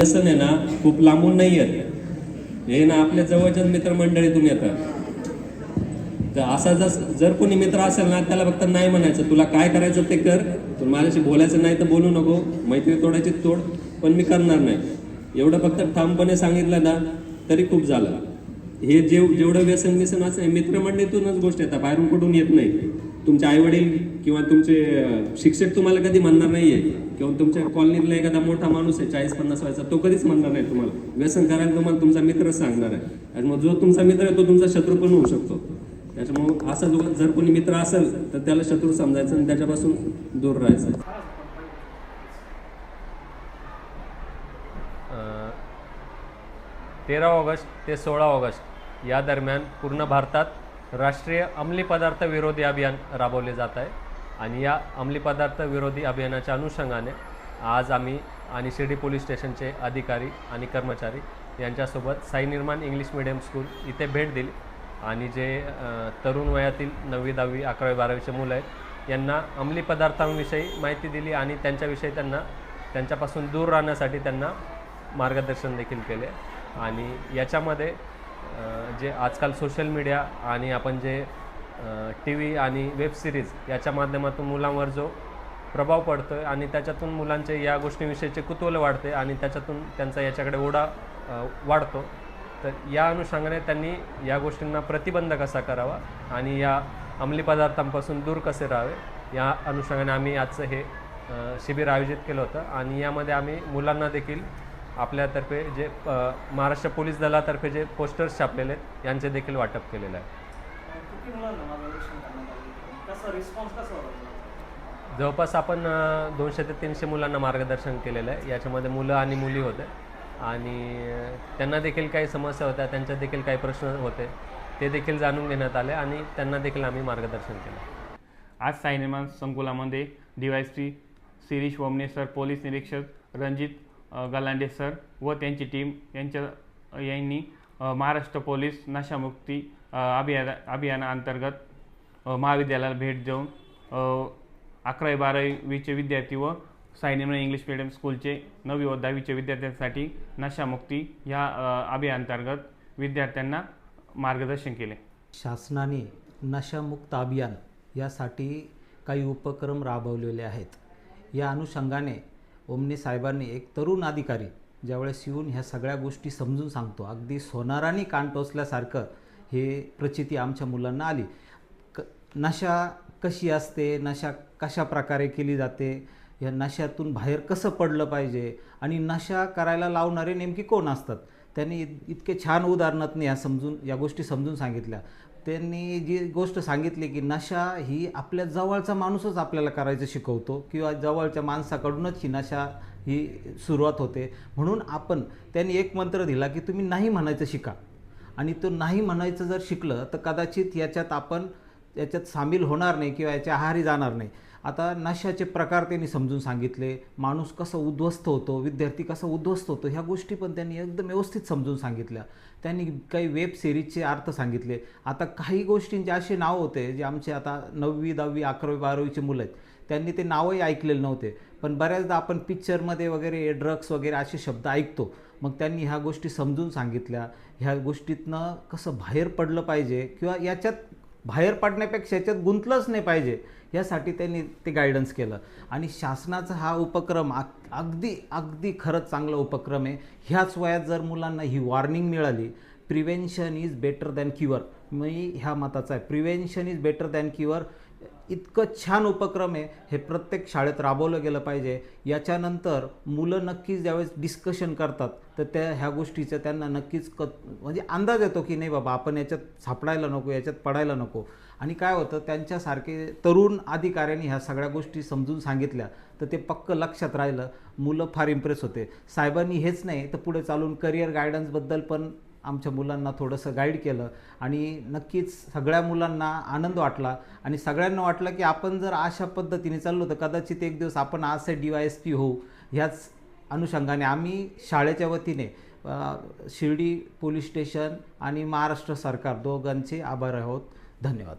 व्यसन आहे ना खूप लांबून नाही येत. हे ना आपल्या जवळच्याच मित्रमंडळीतून येतात तर असा जर जर कोणी मित्र असेल ना त्याला फक्त नाही म्हणायचं तुला काय करायचं ते कर. तू माझ्याशी बोलायचं नाही तर बोलू नको. मैत्री तोडायची तोड पण मी करणार नाही. एवढं फक्त ठामपणे सांगितलं ना तरी खूप झालं. हे जेव जेवढं व्यसन व्यसन असं मित्रमंडळीतूनच गोष्ट येतात बाहेरून कुठून येत नाही. तुमचे आई वडील किंवा तुमचे शिक्षक तुम्हाला कधी म्हणणार नाहीये? किंवा तुमच्या कॉलनीतला एखादा मोठा माणूस आहे चाळीस पन्नास वयाचा तो कधीच म्हणणार नाही तुम्हाला. व्यसन करायला तुम्हाला तुमचा मित्रच सांगणार आहे. आणि मग जो तुमचा मित्र आहे तो तुमचा शत्रू पण होऊ शकतो. त्याच्यामुळे असा जो जर कोणी मित्र असेल तर त्याला शत्रू समजायचं आणि त्याच्यापासून दूर राहायचं. तेरा ऑगस्ट ते सोळा ऑगस्ट या दरम्यान पूर्ण भारतात राष्ट्रीय अंमली पदार्थ विरोधी अभियान राबवले जात आहे. आणि या अंमली पदार्थ विरोधी अभियानाच्या अनुषंगाने आज आम्ही आणि शिर्डी पोलीस स्टेशनचे अधिकारी आणि कर्मचारी यांच्यासोबत साई निर्माण इंग्लिश मिडियम स्कूल इथे भेट दिली. आणि जे तरुण वयातील नववी दहावी अकरावी बारावीचे मुलं आहेत यांना अंमली पदार्थांविषयी माहिती दिली आणि त्यांच्याविषयी त्यांना त्यांच्यापासून दूर राहण्यासाठी त्यांना मार्गदर्शन देखील केले. आणि याच्यामध्ये जे आजकाल सोशल मीडिया आणि आपण जे टी व्ही आणि वेब सिरीज याच्या माध्यमातून मुलांवर जो प्रभाव पडतो आहे आणि त्याच्यातून मुलांचे या गोष्टीविषयीचे कुतूहल वाढते आणि त्याच्यातून त्यांचा याच्याकडे ओढा वाढतो तर या अनुषंगाने त्यांनी या गोष्टींना प्रतिबंध कसा करावा आणि या अंमली पदार्थांपासून दूर कसे राहावे या अनुषंगाने आम्ही आजचं हे शिबिर आयोजित केलं होतं आणि यामध्ये आम्ही मुलांना देखील आपल्यातर्फे जे महाराष्ट्र पोलीस दलातर्फे जे पोस्टर्स छापलेले आहेत यांचे देखील वाटप केलेलं आहे? जवळपास आपण दोनशे ते तीनशे मुलांना मार्गदर्शन केलेलं आहे. याच्यामध्ये मुलं आणि मुली होते. आणि त्यांना देखील काही समस्या होत्या त्यांच्यात देखील काही प्रश्न होते ते देखील जाणून घेण्यात आले आणि त्यांना देखील आम्ही मार्गदर्शन केलं. आज साईनिर्माण संकुलामध्ये D Y C Shirish Wamne sir police निरीक्षक रणजित गलांडे सर व त्यांची टीम यांच्या यांनी महाराष्ट्र पोलीस नशामुक्ती अ, अभियाना अभियानाअंतर्गत महाविद्यालयाला भेट देऊन अकरावी बारावीचे विद्यार्थी व साईनिर्माण इंग्लिश मिडियम स्कूलचे नववी व दहावीचे विद्यार्थ्यांसाठी नशामुक्ती ह्या अभियानांतर्गत विद्यार्थ्यांना मार्गदर्शन केले. शासनाने नशामुक्त अभियान यासाठी काही उपक्रम राबवलेले आहेत. या अनुषंगाने ओमने साहेबांनी एक तरुण अधिकारी ज्यावेळेस येऊन ह्या सगळ्या गोष्टी समजून सांगतो. अगदी सोनाराने कान टोचल्यासारखं हे प्रचिती आमच्या मुलांना आली. क नशा कशी असते? नशा कशा प्रकारे केली जाते? या नशातून बाहेर कसं पडलं पाहिजे? आणि नशा करायला लावणारे नेमके कोण असतात? त्यांनी इत- इतके छान उदाहरणातून या समजून या गोष्टी समजून सांगितल्या. त्यांनी जी गोष्ट सांगितली की नशा ही आपल्या जवळचा माणूसच आपल्याला करायचं शिकवतो किंवा जवळच्या माणसाकडूनच ही नशा ही सुरुवात होते. म्हणून आपण त्यांनी एक मंत्र दिला की तुम्ही नाही म्हणायचं शिका. आणि तो नाही म्हणायचं जर शिकलं तर कदाचित याच्यात आपण याच्यात सामील होणार नाही किंवा याच्या आहारी जाणार नाही. आता नशाचे प्रकार त्यांनी समजून सांगितले माणूस कसं उद्ध्वस्त होतो विद्यार्थी कसा उद्ध्वस्त होतो ह्या गोष्टी पण त्यांनी एकदम व्यवस्थित समजून सांगितल्या. त्यांनी काही वेब सिरीजचे अर्थ सांगितले. आता काही गोष्टींचे असे नावं होते जे आमचे आता नववी दहावी अकरावी बारावीचे मुलं आहेत. त्यांनी ते नावही ऐकलेले नव्हते. पण बऱ्याचदा आपण पिक्चरमध्ये वगैरे ड्रग्स वगैरे असे शब्द ऐकतो. मग त्यांनी ह्या गोष्टी समजून सांगितल्या. ह्या गोष्टीतनं कसं बाहेर पडलं पाहिजे किंवा याच्यात बाहेर पडण्यापेक्षा याच्यात गुंतलंच नाही पाहिजे. यासाठी त्यांनी ते गायडन्स केलं. आणि शासनाचा हा उपक्रम अग अगदी अगदी खरंच चांगला उपक्रम आहे. ह्याच वयात जर मुलांना ही वॉर्निंग मिळाली prevention is better than cure मी ह्या मताचा आहे. Prevention is better than cure इतकं छान उपक्रम आहे. हे प्रत्येक शाळेत राबवलं गेलं पाहिजे. याच्यानंतर मुलं नक्कीच ज्यावेळेस डिस्कशन करतात तर त्या ह्या गोष्टीचं त्यांना नक्कीच क म्हणजे अंदाज येतो की नाही बाबा आपण याच्यात सापडायला नको याच्यात पडायला नको. आणि काय होतं त्यांच्यासारखे तरुण अधिकाऱ्यांनी ह्या सगळ्या गोष्टी समजून सांगितल्या तर ते पक्क लक्षात राहिलं. मुलं फार इम्प्रेस होते. साहेबांनी हेच नाही तर पुढे चालून करिअर गायडन्सबद्दल पण आमच्या मुलांना थोडंसं गाईड केलं. आणि नक्कीच सगळ्या मुलांना आनंद वाटला. आणि सगळ्यांना वाटलं की आपण जर अशा पद्धतीने चाललो तर कदाचित एक दिवस आपण असे डी वाय एस पी होऊ. ह्याच अनुषंगाने आम्ही शाळेच्या वतीने शिर्डी पोलीस स्टेशन आणि महाराष्ट्र सरकार दोघांचे आभार आहोत. धन्यवाद.